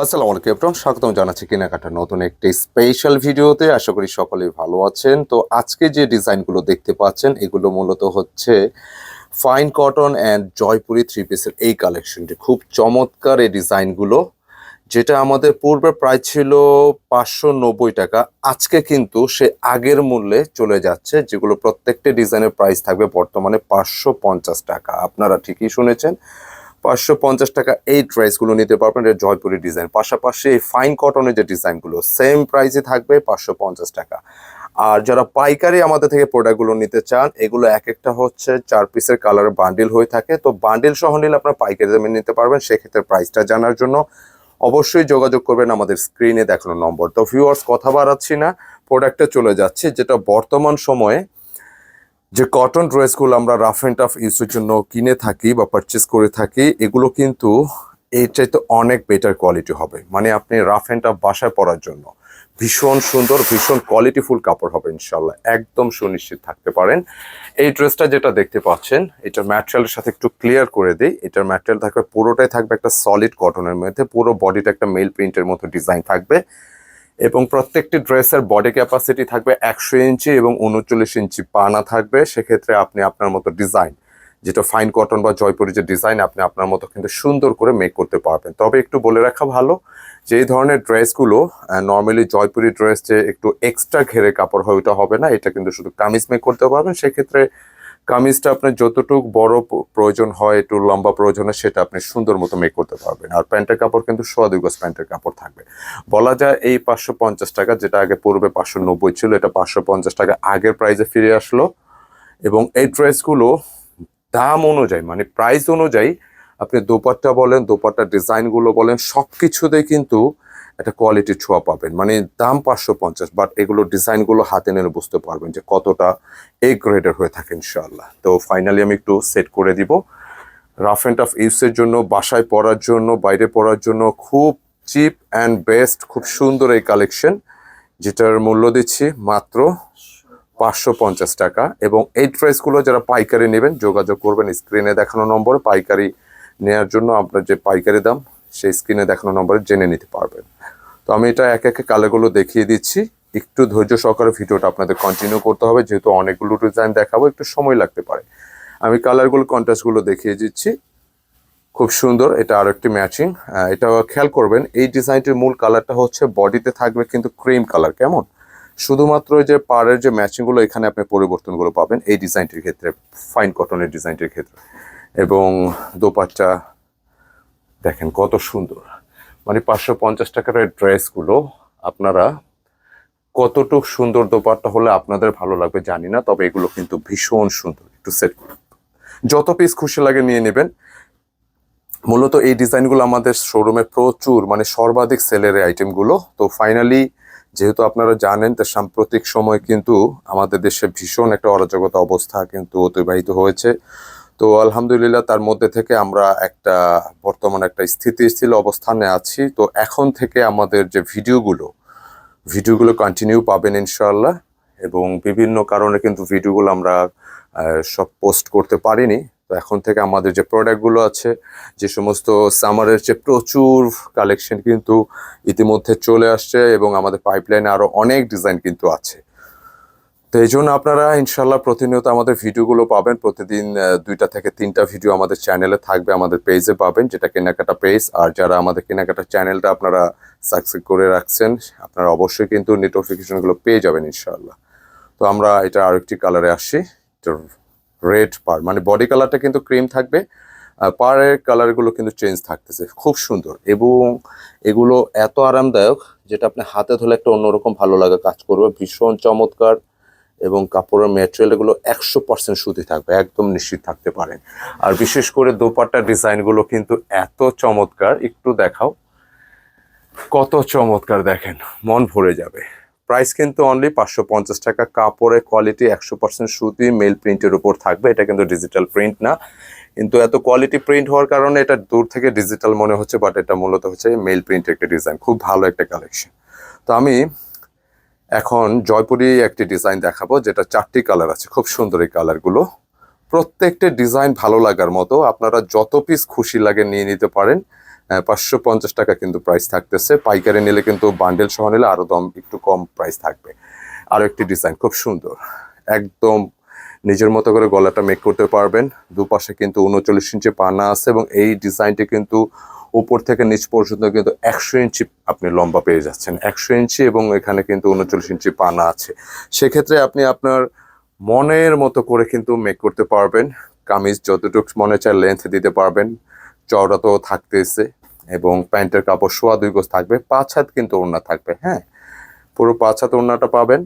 আসসালামু আলাইকুম এপ্রন স্বাগতম জানাচ্ছি কেনাকাটার নতুন একটি স্পেশাল ভিডিওতে। আশা করি সকলেই ভালো আছেন। তো আজকে যে ডিজাইনগুলো দেখতে পাচ্ছেন, এগুলো মূলত হচ্ছে fine cotton and Jaipuri three পিসের এই কালেকশনটি খুব চমৎকার এই ডিজাইনগুলো, যেটা আমাদের পূর্বে প্রায় ছিল পাঁচশো নব্বই টাকা। আজকে কিন্তু সে আগের মূল্যে চলে যাচ্ছে, যেগুলো প্রত্যেকটি ডিজাইনের প্রাইস থাকবে বর্তমানে পাঁচশো পঞ্চাশ টাকা। আপনারা ঠিকই শুনেছেন পাঁচশো পঞ্চাশ টাকা এই ড্রেসগুলো নিতে পারবেন জয়পুরি ডিজাইন পাশাপাশি এই ফাইন কটনের যে ডিজাইনগুলো সেম প্রাইসে থাকবে পাঁচশো পঞ্চাশ টাকা। আর যারা পাইকারি আমাদের থেকে প্রোডাক্টগুলো নিতে চান, এগুলো এক একটা হচ্ছে চার পিসের কালার বান্ডিল হয়ে থাকে। তো বান্ডিল সহ নিলে আপনার পাইকারি দামে নিতে পারবেন, সেক্ষেত্রে প্রাইসটা জানার জন্য অবশ্যই যোগাযোগ করবেন আমাদের স্ক্রিনে দেখানো নম্বর। তো ভিউয়ার্স কথা বাড়াচ্ছি না প্রোডাক্টে চলে যাচ্ছে, যেটা বর্তমান সময়ে যে কটন ড্রেসগুলো আমরা রাফ অ্যান্ড টাফ ইউজের জন্য কিনে থাকি বা পারচেস করে থাকি, এগুলো কিন্তু এর চাইতে অনেক বেটার কোয়ালিটি হবে। মানে আপনি রাফ অ্যান্ড টাফ বাসায় পরার জন্য ভীষণ সুন্দর, ভীষণ কোয়ালিটিফুল কাপড় হবে ইনশাল্লাহ একদম সুনিশ্চিত থাকতে পারেন। এই ড্রেসটা যেটা দেখতে পাচ্ছেন, এটার ম্যাটেরিয়ালের সাথে একটু ক্লিয়ার করে দিই। এটার ম্যাটেরিয়াল থাকবে, পুরোটাই থাকবে একটা সলিড কটনের মধ্যে। পুরো বডিটা একটা মেল প্রিন্টের মতো ডিজাইন থাকবে। এবং প্রত্যেকটি ড্রেসের বডি ক্যাপাসিটি থাকবে একশো ইঞ্চি এবং উনচল্লিশ ইঞ্চি। পানা থাকবে, সেক্ষেত্রে আপনি আপনার মতো ডিজাইন যেটা ফাইন কটন বা জয়পুরি যে ডিজাইন আপনি আপনার মতো কিন্তু সুন্দর করে মেক করতে পারবেন। তবে একটু বলে রাখা ভালো, যে এই ধরনের ড্রেসগুলো নর্মালি জয়পুরি ড্রেস যে একটু এক্সট্রা ঘেরে কাপড় হয়, ওটা হবে না, এটা কিন্তু শুধু কামিজ মেক করতে পারবেন। সেক্ষেত্রে কামিজটা আপনার যতটুকু বড় প্রয়োজন হয়, একটু লম্বা প্রয়োজন হয়, সেটা আপনি সুন্দর মতো মেক করতে পারবেন। আর প্যান্টের কাপড় কিন্তু সোয়া দুই গজ প্যান্টের কাপড় থাকবে। বলা যায় এই পাঁচশো পঞ্চাশ টাকা, যেটা আগে পূর্বে পাঁচশো নব্বই ছিল, এটা পাঁচশো পঞ্চাশ টাকা আগের প্রাইসে ফিরে আসলো। এবং এই ড্রেসগুলো দাম অনুযায়ী মানে প্রাইস অনুযায়ী, আপনি দোপাট্টা বলেন, দোপাট্টার ডিজাইনগুলো বলেন সব কিছুতেই কিন্তু একটা কোয়ালিটি ছোঁয়া পাবেন। মানে দাম পাঁচশো পঞ্চাশ বাট এগুলো ডিজাইনগুলো হাতে নিলে বুঝতে পারবেন যে কতটা এই গ্রেডের হয়ে থাকে ইনশাআল্লাহ। তো ফাইনালি আমি একটু সেট করে দিব। রাফ অ্যান্ড টাফ ইউজের জন্য, বাসায় পরার জন্য, বাইরে পরার জন্য খুব চিপ অ্যান্ড বেস্ট খুব সুন্দর এই কালেকশন যেটার মূল্য দিচ্ছি মাত্র পাঁচশো পঞ্চাশ টাকা এবং এই ড্রেসগুলো যারা পাইকারি নেবেন, যোগাযোগ করবেন স্ক্রিনে দেখানো নম্বরে পাইকারি নেওয়ার জন্য আপনার যে পাইকারি দাম সেই স্ক্রিনে দেখানো নম্বরে জেনে নিতে পারবেন। তো আমি এটা এক একে কালারগুলো দেখিয়ে দিচ্ছি। একটু ধৈর্য সহকারে ভিডিওটা আপনাদের কন্টিনিউ করতে হবে, যেহেতু অনেকগুলো ডিজাইন দেখাবো, একটু সময় লাগতে পারে। আমি কালারগুলো কন্ট্রাস্টগুলো দেখিয়ে দিচ্ছি। খুব সুন্দর, এটা আরও একটি ম্যাচিং এটা খেয়াল করবেন, এই ডিজাইনটির মূল কালারটা হচ্ছে বডিতে থাকবে কিন্তু ক্রিম কালার কেমন? শুধুমাত্র যে পাড়ের যে ম্যাচিংগুলো এখানে আপনি পরিবর্তনগুলো পাবেন এই ডিজাইনটির ক্ষেত্রে ফাইন কটনের ডিজাইনটির ক্ষেত্রে। এবং দোপাট্টা দেখেন কত সুন্দর। মানে পাঁচশো পঞ্চাশ টাকার ড্রেসগুলো আপনারা কতটুক সুন্দর দোপাট্টা হলে আপনাদের ভালো লাগবে জানি না, তবে এগুলো কিন্তু ভীষণ সুন্দর। একটু সেট যত পিস খুশি লাগে নিয়ে নেবেন। মূলত এই ডিজাইনগুলো আমাদের শোরুমে প্রচুর মানে সর্বাধিক সেলের আইটেমগুলো তো ফাইনালি যেহেতু আপনারা জানেন যে সাম্প্রতিক সময় কিন্তু আমাদের দেশে ভীষণ একটা অরাজকতা অবস্থা কিন্তু অতিবাহিত হয়েছে। তো আলহামদুলিল্লাহ তার মধ্যে থেকে আমরা একটা বর্তমানে একটা স্থিতিশীল অবস্থানে আছি। তো এখন থেকে আমাদের যে ভিডিওগুলো ভিডিওগুলো কন্টিনিউ পাবেন ইনশাল্লাহ এবং বিভিন্ন কারণে কিন্তু ভিডিওগুলো আমরা সব পোস্ট করতে পারিনি। তো এখন থেকে আমাদের যে প্রোডাক্টগুলো আছে, যে সমস্ত সামারের যে প্রচুর কালেকশন কিন্তু ইতিমধ্যে চলে আসছে এবং আমাদের পাইপলাইনে আরও অনেক ডিজাইন কিন্তু আছে। তো এই জন্য আপনারা ইনশাল্লাহ প্রতিনিয়ত আমাদের ভিডিওগুলো পাবেন। প্রতিদিন দুইটা থেকে তিনটা ভিডিও আমাদের চ্যানেলে থাকবে, আমাদের পেজে পাবেন, যেটা কেনাকাটা পেজ। আর যারা আমাদের কেনাকাটা চ্যানেলটা আপনারা সাকসেস করে রাখছেন, আপনারা অবশ্যই কিন্তু নোটিফিকেশনগুলো পেয়ে যাবেন ইনশাল্লাহ তো আমরা এটা আরেকটি কালারে আসছি রেড পার মানে বডি কালারটা কিন্তু ক্রিম থাকবে পাড়ের কালারগুলো কিন্তু চেঞ্জ থাকতেছে। খুব সুন্দর। এবং এগুলো এত আরামদায়ক, যেটা আপনি হাতে ধরলে একটা অন্যরকম ভালো লাগা কাজ করবে। ভীষণ চমৎকার। এবং কাপড়ের ম্যাটেরিয়াল এগুলো একশো পার্সেন্ট সুতি থাকবে, একদম নিশ্চিত থাকতে পারেন। আর বিশেষ করে দোপাট্টা ডিজাইনগুলো কিন্তু এত চমৎকার, একটু দেখাও। কত চমৎকার দেখেন, মন ভরে যাবে। প্রাইস কিন্তু অনলি পাঁচশো পঞ্চাশ টাকা, কাপড়ের কোয়ালিটি একশো পার্সেন্ট সুতি মেল প্রিন্টের উপর থাকবে। এটা কিন্তু ডিজিটাল প্রিন্ট না। কিন্তু এত কোয়ালিটি প্রিন্ট হওয়ার কারণে এটা দূর থেকে ডিজিটাল মনে হচ্ছে বাট এটা মূলত হচ্ছে মেল প্রিন্টের একটা ডিজাইন খুব ভালো একটা কালেকশন তো আমি এখন জয়পুরি একটি ডিজাইন দেখাবো, যেটা চারটি কালার আছে। খুব সুন্দর এই কালারগুলো প্রত্যেকটা ডিজাইন ভালো লাগার মতো আপনারা যত পিস খুশি লাগে নিয়ে নিতে পারেন। পাঁচশো পঞ্চাশ টাকা কিন্তু প্রাইস থাকতেছে। পাইকারি নিলে কিন্তু বান্ডেল সহ নিলে আরও দম একটু কম প্রাইস থাকবে। আরও একটি ডিজাইন খুব সুন্দর। একদম নিজের মতো করে গলাটা মেক করতে পারবেন। দুপাশে কিন্তু উনচল্লিশ ইঞ্চি পানা আছে এবং এই ডিজাইনটি কিন্তু উপর থেকে নিচ পর্যন্ত কিন্তু একশো ইঞ্চি আপনি লম্বা পেয়ে যাচ্ছেন। একশো ইঞ্চি এবং এখানে কিন্তু উনচল্লিশ ইঞ্চি পানা আছে। সেক্ষেত্রে আপনি আপনার মনের মতো করে কিন্তু মেক করতে পারবেন। কামিজ যতটুকু মনে চায় লেন্থ দিতে পারবেন। চওড়া তো থাকতেছে এবং প্যান্টের কাপড় সোয়া দুই গোছ থাকবে, পাঁচ হাত কিন্তু ওড়না থাকবে হ্যাঁ? পুরো পাঁচ হাত ওড়নাটা পাবেন।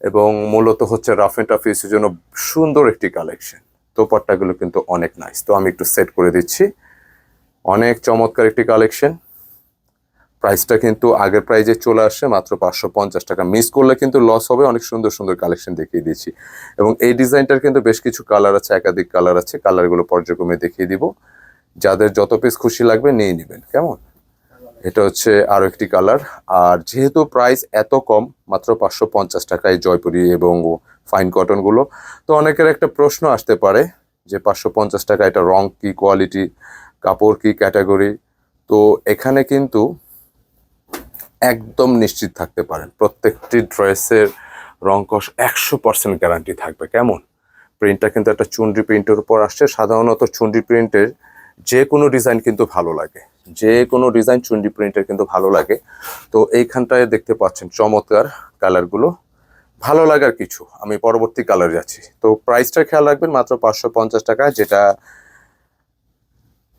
এবং মূলত হচ্ছে রাফ এন্ড টাফ ইউসের জন্য সুন্দর একটি কালেকশন দোপাট্টাগুলো কিন্তু অনেক নাইস তো আমি একটু সেট করে দিচ্ছি। অনেক চমৎকার একটি কালেকশন প্রাইসটা কিন্তু আগের প্রাইজে চলে আসছে মাত্র পাঁচশো পঞ্চাশ টাকা। মিস করলে কিন্তু লস হবে। অনেক সুন্দর সুন্দর কালেকশন দেখিয়ে দিচ্ছি। এবং এই ডিজাইনটার কিন্তু বেশ কিছু কালার আছে, একাধিক কালার আছে। কালারগুলো পর্যায়ক্রমে দেখিয়ে দিব। যাদের যত পিস খুশি লাগবে নিয়ে নেবেন। কেমন? এটা হচ্ছে আরও একটি কালার। আর যেহেতু প্রাইস এত কম, মাত্র পাঁচশো পঞ্চাশ টাকায় জয়পুরি এবং ফাইন কটনগুলো, তো অনেকের একটা প্রশ্ন আসতে পারে যে পাঁচশো পঞ্চাশ টাকা এটা রং কি কোয়ালিটি কাপড় কি ক্যাটাগরি তো এখানে কিন্তু একদম নিশ্চিত থাকতে পারেন। প্রত্যেকটি ড্রেসের রং কষ একশো পার্সেন্ট গ্যারান্টি থাকবে। কেমন? প্রিন্টটা কিন্তু একটা চুনরি প্রিন্টের উপর আসছে। সাধারণত চুনরি প্রিন্টের যে কোনো ডিজাইন কিন্তু ভালো লাগে। যে কোনো ডিজাইন চুনরি প্রিন্টের কিন্তু ভালো লাগে। তো এইখানটায় দেখতে পাচ্ছেন চমৎকার কালারগুলো ভালো লাগার কিছু, আমি পরবর্তী কালার যাচ্ছি তো প্রাইসটা খেয়াল রাখবেন, মাত্র পাঁচশো পঞ্চাশ টাকা, যেটা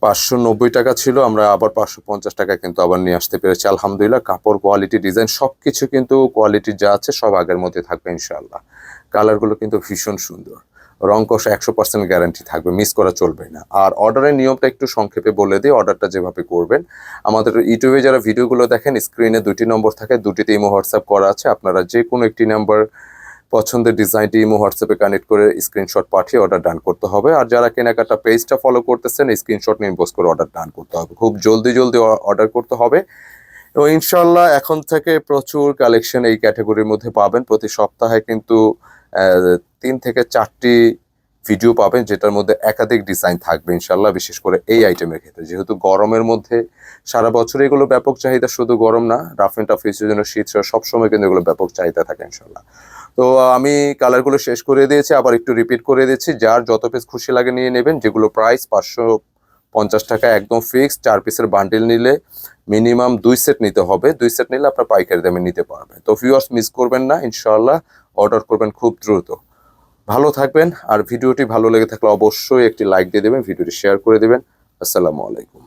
পাঁচশো নব্বই টাকা ছিল, আমরা আবার পাঁচশো পঞ্চাশ টাকা কিন্তু আবার নিয়ে আসতে পেরেছি। আলহামদুলিল্লাহ, কাপড় কোয়ালিটি ডিজাইন সব কিছু কিন্তু কোয়ালিটি যা আছে, সব আগের মধ্যে থাকবে ইনশাল্লাহ কালারগুলো কিন্তু ভীষণ সুন্দর। রং একশো পার্সেন্ট গ্যারান্টি থাকবে মিস করা চলবে না। আর অর্ডারের নিয়মটা একটু সংক্ষেপে বলে দিই অর্ডারটা যেভাবে করবেন। আমাদের ইউটিউবে যারা ভিডিওগুলো দেখেন স্ক্রিনে দুটি নম্বর থাকে দুটিতে ইমো হোয়াটসঅ্যাপ করা আছে। আপনারা যে কোনো একটি নাম্বার পছন্দের ডিজাইনটি ইমো হোয়াটসঅ্যাপে কানেক্ট করে স্ক্রিনশট পাঠিয়ে অর্ডার ডান করতে হবে। আর যারা কেনাকাটা পেজটা ফলো করতেছেন স্ক্রিনশট নিয়ে পোস্ট করে অর্ডার ডান করতে হবে। খুব জলদি জলদি অর্ডার করতে হবে। এবং ইনশাল্লাহ এখন থেকে প্রচুর কালেকশন এই ক্যাটাগরির মধ্যে পাবেন। প্রতি সপ্তাহে কিন্তু তিন থেকে চারটি ভিডিও পাবেন যেটার মধ্যে একাধিক ডিজাইন থাকবে ইনশাল্লাহ বিশেষ করে এই আইটেমের ক্ষেত্রে। যেহেতু গরমের মধ্যে সারা বছর এগুলো ব্যাপক চাহিদা শুধু গরম না রাফ এন্ড টাফ ইউজের জন্য শীত সবসময় কিন্তু এগুলো ব্যাপক চাহিদা থাকে ইনশাল্লাহ তো আমি কালারগুলো শেষ করে দিয়েছি, আবার একটু রিপিট করে দিচ্ছি। যার যত পিস খুশি লাগে নিয়ে নেবেন, যেগুলো প্রাইস পাঁচশো পঞ্চাশ টাকা একদম ফিক্সড চার পিসের বান্ডিল নিলে মিনিমাম দুই সেট নিতে হবে। দুই সেট নিলে আপনার পাইকারি দামে নিতে পারবেন। তো ভিউয়ার্স মিস করবেন না, ইনশাআল্লাহ। অর্ডার করবেন খুব দ্রুত। ভালো থাকবেন, আর ভিডিওটি ভালো লেগে থাকলে অবশ্যই একটি লাইক দিয়ে দেবেন, ভিডিওটি শেয়ার করে দেবেন। আসসালামু আলাইকুম।